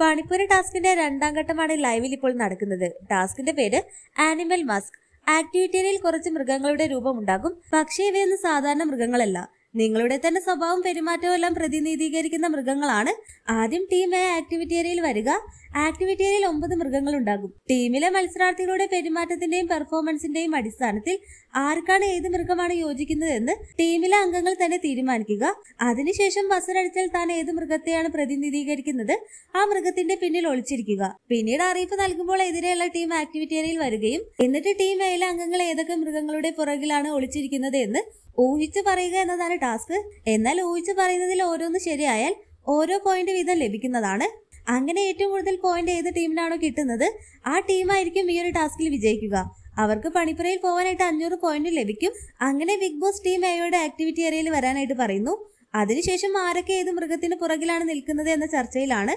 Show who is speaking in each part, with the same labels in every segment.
Speaker 1: പണിപ്പുര ടാസ്കിന്റെ രണ്ടാം ഘട്ടമാണ് ലൈവിൽ ഇപ്പോൾ നടക്കുന്നത്. ടാസ്കിന്റെ പേര് ആനിമൽ മാസ്ക്. ആക്ടിവിറ്റിയിൽ കുറച്ച് മൃഗങ്ങളുടെ രൂപം ഉണ്ടാകും. പക്ഷേ ഇവയൊന്നും സാധാരണ മൃഗങ്ങളല്ല. നിങ്ങളുടെ തന്നെ സ്വഭാവം പെരുമാറ്റവും എല്ലാം പ്രതിനിധീകരിക്കുന്ന മൃഗങ്ങളാണ്. ആദ്യം ടീം എ ആക്ടിവിറ്റി ഏരിയയിൽ വരിക. ആക്ടിവിറ്റി ഏരിയയിൽ ഒമ്പത് മൃഗങ്ങൾ ഉണ്ടാകും ടീമിലെ മത്സരാർത്ഥികളുടെ പെരുമാറ്റത്തിന്റെയും പെർഫോമൻസിന്റെയും അടിസ്ഥാനത്തിൽ ആർക്കാണ് ഏത് മൃഗമാണ് യോജിക്കുന്നതെന്ന് ടീമിലെ അംഗങ്ങൾ തന്നെ തീരുമാനിക്കുക. അതിനുശേഷം ബസറടിച്ചാൽ താൻ ഏത് മൃഗത്തെയാണ് പ്രതിനിധീകരിക്കുന്നത് ആ മൃഗത്തിന്റെ പിന്നിൽ ഒളിച്ചിരിക്കുക. പിന്നീട് അറിയിപ്പ് നൽകുമ്പോൾ എതിരെയുള്ള ടീം ആക്ടിവിറ്റി ഏരിയയിൽ വരികയും എന്നിട്ട് ടീം എയിലെ അംഗങ്ങൾ ഏതൊക്കെ മൃഗങ്ങളുടെ പുറകിലാണ് ഒളിച്ചിരിക്കുന്നത് എന്ന് ഊഹിച്ചു പറയുക എന്നതാണ് ടാസ്ക്. എന്നാൽ ഊഹിച്ചു പറയുന്നതിൽ ഓരോന്ന് ശരിയായാൽ ഓരോ പോയിന്റ് വീതം ലഭിക്കുന്നതാണ് അങ്ങനെ ഏറ്റവും കൂടുതൽ പോയിന്റ് ഏത് ടീമിനാണോ കിട്ടുന്നത് ആ ടീമായിരിക്കും ഈ ഒരു ടാസ്കിൽ വിജയിക്കുക. അവർക്ക് പണിപ്പുരയിൽ പോകാനായിട്ട് അഞ്ഞൂറ് പോയിന്റ് ലഭിക്കും. അങ്ങനെ ബിഗ് ബോസ് ടീം എയുടെ ആക്ടിവിറ്റി ഏരിയയിൽ വരാനായിട്ട് പറയുന്നു. അതിനുശേഷം ആരൊക്കെ ഏത് മൃഗത്തിന് പുറകിലാണ് നിൽക്കുന്നത് എന്ന ചർച്ചയിലാണ്.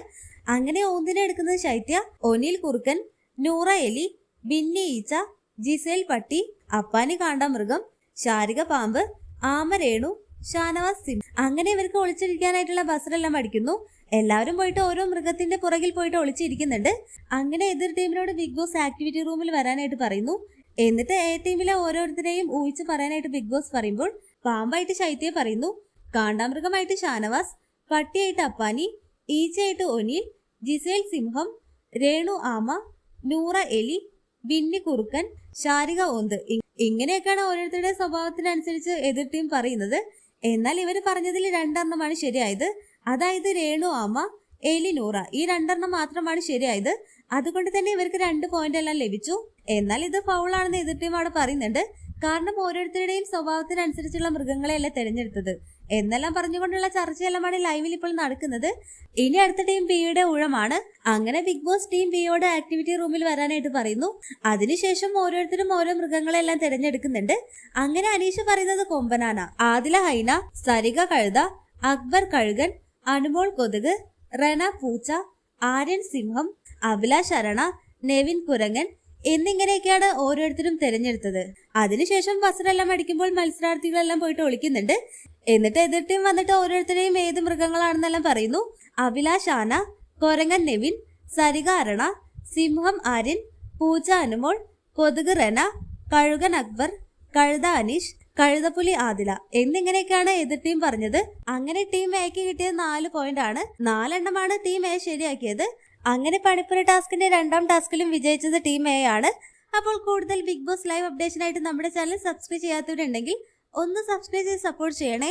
Speaker 1: അങ്ങനെ ഒന്നിനെ എടുക്കുന്നത് ശൈത്യ ഒനിൽ കുറുക്കൻ നൂറ എലി ബിന്നി ഈച്ച ജിസേൽ പട്ടി അപ്പാനി കാണ്ടാമൃഗം ശാരിക പാമ്പ് ആമരേണു ഷാനവാസ് സിം. അങ്ങനെ ഇവർക്ക് ഒളിച്ചിരിക്കാനായിട്ടുള്ള ബസറെല്ലാം പഠിക്കുന്നു. എല്ലാവരും പോയിട്ട് ഓരോ മൃഗത്തിന്റെ പുറകിൽ പോയിട്ട് ഒളിച്ചിരിക്കുന്നുണ്ട്. അങ്ങനെ എതിർ ടീമിനോട് ബിഗ് ബോസ് ആക്ടിവിറ്റി റൂമിൽ വരാനായിട്ട് പറയുന്നു. എന്നിട്ട് എ ടീമിലെ ഓരോരുത്തരെയും ഊഹിച്ച് പറയാനായിട്ട് ബിഗ് ബോസ് പറയുമ്പോൾ പാമ്പായിട്ട് ശൈത്യെ പറയുന്നു. കാണ്ടാമൃഗമായിട്ട് ഷാനവാസ് പട്ടിയായിട്ട് അപ്പാനി ഈച്ചയായിട്ട് ഒനിൽ ജിസേൽ സിംഹം രേണു ആമ നൂറ എലി ബിന്നി കുറുക്കൻ ശാരിക ഓന്ത്. ഇങ്ങനെയൊക്കെയാണ് ഓരോരുത്തരുടെ സ്വഭാവത്തിനനുസരിച്ച് എതിർ ടീം പറയുന്നത്. എന്നാൽ ഇവർ പറഞ്ഞതിൽ രണ്ടെണ്ണമാണ് ശരിയായത്. അതായത് രേണു അമ്മ എലി നൂറ. ഈ രണ്ടെണ്ണം മാത്രമാണ് ശരിയായത്. അതുകൊണ്ട് തന്നെ ഇവർക്ക് രണ്ട് പോയിന്റ് എല്ലാം ലഭിച്ചു. എന്നാൽ ഇത് ഫൗളാണെന്ന് എതിർ ടീം അവിടെ പറയുന്നുണ്ട്. കാരണം ഓരോരുത്തരുടെയും സ്വഭാവത്തിനനുസരിച്ചുള്ള മൃഗങ്ങളെയല്ല തിരഞ്ഞെടുത്തത്. എന്നെല്ലാം പറഞ്ഞുകൊണ്ടുള്ള ചർച്ചയെല്ലാമാണ് ലൈവിൽ ഇപ്പോൾ നടക്കുന്നത്. ഇനി അടുത്ത ടീം ബിയുടെ ഊഴമാണ്. അങ്ങനെ ബിഗ് ബോസ് ടീം ബിയോട് ആക്ടിവിറ്റി റൂമിൽ വരാനായിട്ട് പറയുന്നു. അതിനുശേഷം ഓരോരുത്തരും ഓരോ മൃഗങ്ങളെല്ലാം തിരഞ്ഞെടുക്കുന്നുണ്ട്. അങ്ങനെ അനീഷ് പറയുന്നത് കൊമ്പനാന ആദില ഹൈന സരിക കഴുത അക്ബർ കഴുകൻ അനുമോൾ കൊതുക് റന പൂച്ച ആര്യൻ സിംഹം അഭില ശരണ നെവിൻ കുരങ്ങൻ എന്നിങ്ങനെയൊക്കെയാണ് ഓരോരുത്തരും തിരഞ്ഞെടുത്തത്. അതിനുശേഷം വസ്ത്രമെല്ലാം അടിക്കുമ്പോൾ മത്സരാർത്ഥികളെല്ലാം പോയിട്ട് ഒളിക്കുന്നുണ്ട്. എന്നിട്ട് എതിർ ടീം വന്നിട്ട് ഓരോരുത്തരെയും ഏത് മൃഗങ്ങളാണെന്നെല്ലാം പറയുന്നു. അഭിലാഷ് ആന കൊരങ്ങൻ നെവിൻ സരിക അരണ സിംഹം ആര്യൻ പൂച്ച അനുമോൾ കൊതുക് റെന കഴുകൻ അക്ബർ കഴുത അനീഷ് കഴുതപ്പുലി ആദില എന്നിങ്ങനെയൊക്കെയാണ് എതിർ ടീം പറഞ്ഞത്. അങ്ങനെ ടീം എക്ക് കിട്ടിയത് നാല് പോയിന്റ് ആണ്. നാലെണ്ണമാണ് ടീം എ ശരിയാക്കിയത്. അങ്ങനെ പണിപ്പുര ടാസ്കിന്റെ രണ്ടാം ടാസ്കിലും വിജയിച്ചത് ടീം എ ആണ്. അപ്പോൾ കൂടുതൽ ബിഗ് ബോസ് ലൈവ് അപ്ഡേഷനായിട്ട് നമ്മുടെ ചാനൽ സബ്സ്ക്രൈബ് ചെയ്യാത്തവരുണ്ടെങ്കിൽ ഒന്ന് സബ്സ്ക്രൈബ് ചെയ്ത് സപ്പോർട്ട് ചെയ്യണേ.